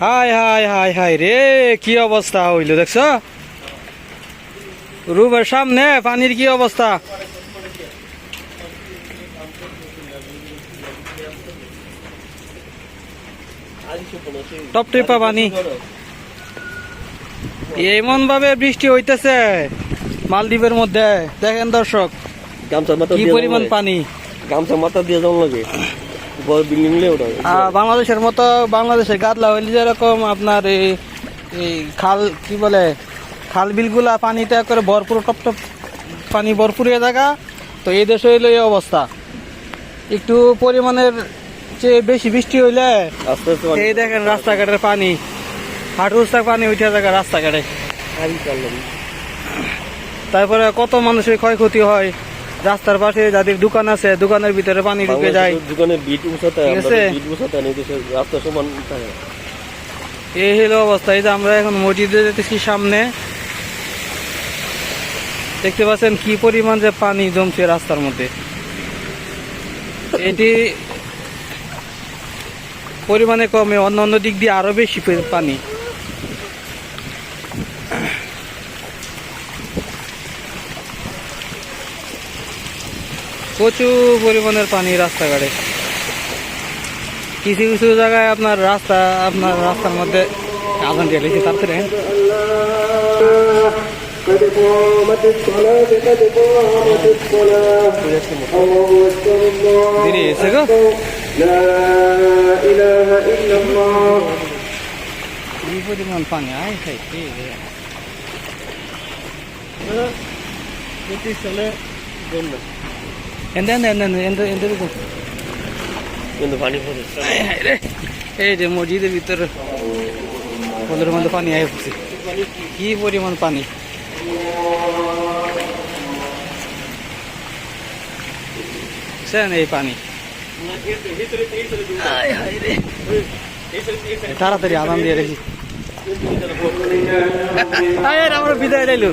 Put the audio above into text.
High high high high রে কি অবস্থা হইল দেখছ? রুমের সামনে পানির কি অবস্থা? টপ টিপা পানি। এমন ভাবে বৃষ্টি হইতেছে মালদ্বীপের মধ্যে। দেখেন দর্শক কি পরিমাণ পানি। গামছা মাথা দিয়ে যাওয়া লাগে বাংলাদেশের মতো বাংলাদেশের গাদলা হইলে যেরকম আপনার এই এই খাল কি বলে খাল বিলগুলা পানিতে করে ভরপুর টপ টপ পানি ভরপুর হয়ে থাকা তো এই দেশে হইল এই অবস্থা। একটু পরিমাণের চেয়ে বেশি বৃষ্টি হইলে এই দেখেন রাস্তাঘাটের পানি হাঁটু উস্তাক পানি উঠে থাকা রাস্তাঘাটে। তারপরে কত মানুষের ক্ষয়ক্ষতি হয় রাস্তার পাশে যাদের দোকান আছে দোকানের ভিতরে পানি ঢুকে যায়। দোকানে বিট ঠিক আছে? বিট দেশের রাস্তা সমান থাকে। এই হলো অবস্থা এই যে আমরা এখন মসজিদে যেতেছি সামনে। দেখতে পাচ্ছেন কি পরিমাণ যে পানি জমছে রাস্তার মধ্যে। এটি পরিমাণে কমে অন্য অন্য দিক দিয়ে আরও বেশি পানি। প্রচুর পরিমাণের পানি রাস্তাঘাটে। কিছু কিছু জায়গায় আপনার রাস্তা, আপনার রাস্তার মধ্যে আগুন দিয়ে লেগেছে তার পরিমাণ পানি? আয় এরকম। কিন্তু পানি পড়ে রে। এই যে মসজিদের ভিতরে পোলের মধ্যে পানি আয় পড়ছে কি পরিমাণ পানি এই পানি। তাড়াতাড়ি আদান দিয়ে রেখি আমরা বিদায় লাইলো